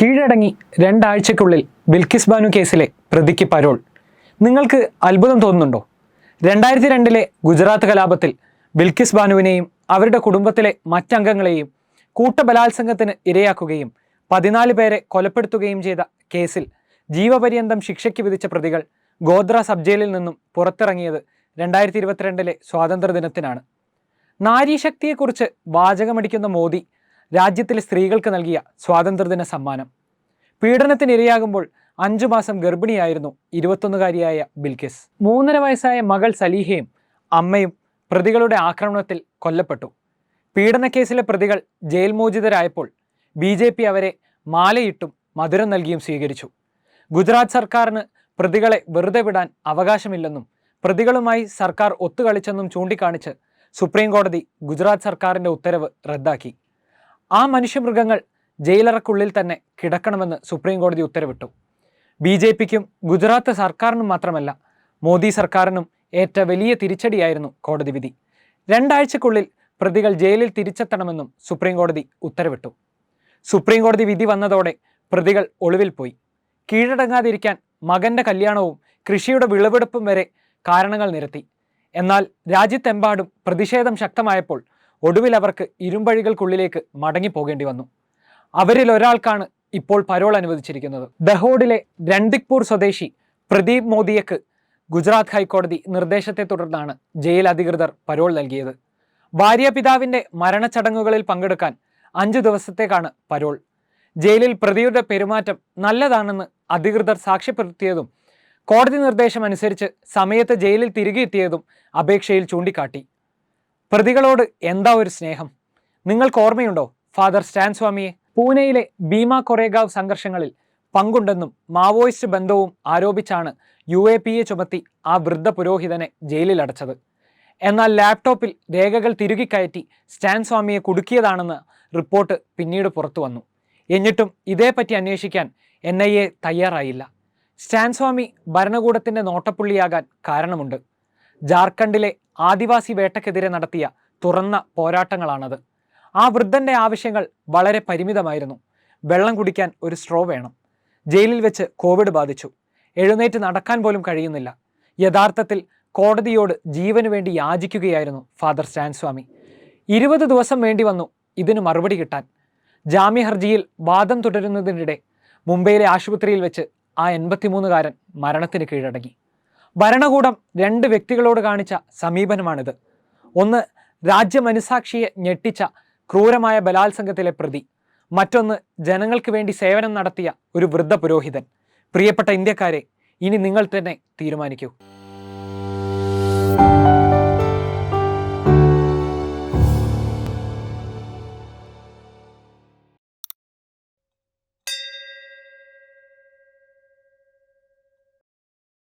കീഴടങ്ങി രണ്ടാഴ്ചയ്ക്കുള്ളിൽ ബിൽക്കിസ് ബാനു കേസിലെ പ്രതിക്ക് പരോൾ. നിങ്ങൾക്ക് അത്ഭുതം തോന്നുന്നുണ്ടോ? രണ്ടായിരത്തി രണ്ടിലെ ഗുജറാത്ത് കലാപത്തിൽ ബിൽക്കിസ് ബാനുവിനെയും അവരുടെ കുടുംബത്തിലെ മറ്റംഗങ്ങളെയും കൂട്ടബലാത്സംഗത്തിന് ഇരയാക്കുകയും പതിനാല് പേരെ കൊലപ്പെടുത്തുകയും ചെയ്ത കേസിൽ ജീവപര്യന്തം ശിക്ഷയ്ക്ക് വിധിച്ച പ്രതികൾ ഗോദ്ര സബ് ജയിലിൽ നിന്നും പുറത്തിറങ്ങിയത് രണ്ടായിരത്തി ഇരുപത്തിരണ്ടിലെ സ്വാതന്ത്ര്യദിനത്തിനാണ്. നാരീശക്തിയെക്കുറിച്ച് വാചകമടിക്കുന്ന മോദി രാജ്യത്തിലെ സ്ത്രീകൾക്ക് നൽകിയ സ്വാതന്ത്ര്യദിന സമ്മാനം. പീഡനത്തിനിരയാകുമ്പോൾ അഞ്ചു മാസം ഗർഭിണിയായിരുന്നു ഇരുപത്തൊന്നുകാരിയായ ബിൽക്കിസ് മൂന്നര വയസ്സായ മകൾ സലീഹയും അമ്മയും പ്രതികളുടെ ആക്രമണത്തിൽ കൊല്ലപ്പെട്ടു. പീഡനക്കേസിലെ പ്രതികൾ ജയിൽ മോചിതരായപ്പോൾ ബി ജെ പി അവരെ മാലയിട്ടും മധുരം നൽകിയും സ്വീകരിച്ചു. ഗുജറാത്ത് സർക്കാരിന് പ്രതികളെ വെറുതെ വിടാൻ അവകാശമില്ലെന്നും പ്രതികളുമായി സർക്കാർ ഒത്തുകളിച്ചെന്നും ചൂണ്ടിക്കാണിച്ച് സുപ്രീം കോടതി ഗുജറാത്ത് സർക്കാരിന്റെ ഉത്തരവ് റദ്ദാക്കി. ആ മനുഷ്യമൃഗങ്ങൾ ജയിലറക്കുള്ളിൽ തന്നെ കിടക്കണമെന്ന് സുപ്രീം കോടതി ഉത്തരവിട്ടു. ബി ജെ പിക്കും ഗുജറാത്ത് സർക്കാരിനും മാത്രമല്ല മോദി സർക്കാരിനും ഏറ്റ വലിയ തിരിച്ചടിയായിരുന്നു കോടതി വിധി. രണ്ടാഴ്ചക്കുള്ളിൽ പ്രതികൾ ജയിലിൽ തിരിച്ചെത്തണമെന്നും സുപ്രീം കോടതി ഉത്തരവിട്ടു. സുപ്രീം കോടതി വിധി വന്നതോടെ പ്രതികൾ ഒളിവിൽ പോയി. കീഴടങ്ങാതിരിക്കാൻ മകന്റെ കല്യാണവും കൃഷിയുടെ വിളവെടുപ്പും വരെ കാരണങ്ങൾ നിരത്തി. എന്നാൽ രാജ്യത്തെമ്പാടും പ്രതിഷേധം ശക്തമായപ്പോൾ ഒടുവിൽ അവർക്ക് ഇരുമ്പഴികൾക്കുള്ളിലേക്ക് മടങ്ങിപ്പോകേണ്ടി വന്നു. അവരിൽ ഒരാൾക്കാണ് ഇപ്പോൾ പരോൾ അനുവദിച്ചിരിക്കുന്നത്. ദഹോഡിലെ രൺദിക്പൂർ സ്വദേശി പ്രദീപ് മോദിയക്ക് ഗുജറാത്ത് ഹൈക്കോടതി നിർദ്ദേശത്തെ തുടർന്നാണ് ജയിൽ അധികൃതർ പരോൾ നൽകിയത്. ഭാര്യ പിതാവിന്റെ മരണച്ചടങ്ങുകളിൽ പങ്കെടുക്കാൻ അഞ്ചു ദിവസത്തേക്കാണ് പരോൾ. ജയിലിൽ പ്രതിയുടെ പെരുമാറ്റം നല്ലതാണെന്ന് അധികൃതർ സാക്ഷ്യപ്പെടുത്തിയതും കോടതി നിർദ്ദേശം അനുസരിച്ച് സമയത്ത് ജയിലിൽ തിരികെ എത്തിയതും അപേക്ഷയിൽ ചൂണ്ടിക്കാട്ടി. പ്രതികളോട് എന്താ ഒരു സ്നേഹം? നിങ്ങൾക്ക് ഓർമ്മയുണ്ടോ? ഫാദർ സ്റ്റാൻ സ്വാമിയെ പൂനെയിലെ ഭീമ കൊറേഗാവ് സംഘർഷങ്ങളിൽ പങ്കുണ്ടെന്നും മാവോയിസ്റ്റ് ബന്ധവും ആരോപിച്ചാണ് യു എ പി എ ചുമത്തി ആ വൃദ്ധ പുരോഹിതനെ ജയിലിലടച്ചത് എന്നാൽ ലാപ്ടോപ്പിൽ രേഖകൾ തിരുകി കയറ്റി സ്റ്റാൻ സ്വാമിയെ കുടുക്കിയതാണെന്ന് റിപ്പോർട്ട് പിന്നീട് പുറത്തു വന്നു. എന്നിട്ടും ഇതേപ്പറ്റി അന്വേഷിക്കാൻ എൻ ഐ എ തയ്യാറായില്ല. സ്റ്റാൻ സ്വാമി ഭരണകൂടത്തിന്റെ നോട്ടപ്പുള്ളിയാകാൻ കാരണമുണ്ട്. ജാർഖണ്ഡിലെ ആദിവാസി വേട്ടക്കെതിരെ നടത്തിയ തുറന്ന പോരാട്ടങ്ങളാണത്. ആ വൃദ്ധന്റെ ആവശ്യങ്ങൾ വളരെ പരിമിതമായിരുന്നു. വെള്ളം കുടിക്കാൻ ഒരു സ്ട്രോ വേണം. ജയിലിൽ വെച്ച് കോവിഡ് ബാധിച്ചു. എഴുന്നേറ്റ് നടക്കാൻ പോലും കഴിയുന്നില്ല. യഥാർത്ഥത്തിൽ കോടതിയോട് ജീവനു വേണ്ടി യാചിക്കുകയായിരുന്നു ഫാദർ സ്റ്റാൻസ്വാമി. ഇരുപത് ദിവസം വേണ്ടി വന്നു ഇതിന് മറുപടി കിട്ടാൻ. ജാമ്യ ഹർജിയിൽ വാദം തുടരുന്നതിനിടെ മുംബൈയിലെ ആശുപത്രിയിൽ വെച്ച് ആ എൺപത്തിമൂന്നുകാരൻ മരണത്തിന് കീഴടങ്ങി. ഭരണകൂടം രണ്ട് വ്യക്തികളോട് കാണിച്ച സമീപനമാണിത്. ഒന്ന് രാജ്യമനുസാക്ഷിയെ ഞെട്ടിച്ച ക്രൂരമായ ബലാത്സംഗത്തിലെ പ്രതി. മറ്റൊന്ന് ജനങ്ങൾക്ക് വേണ്ടി സേവനം നടത്തിയ ഒരു വൃദ്ധ പുരോഹിതൻ. പ്രിയപ്പെട്ട ഇന്ത്യക്കാരെ ഇനി നിങ്ങൾ തന്നെ തീരുമാനിക്കൂ.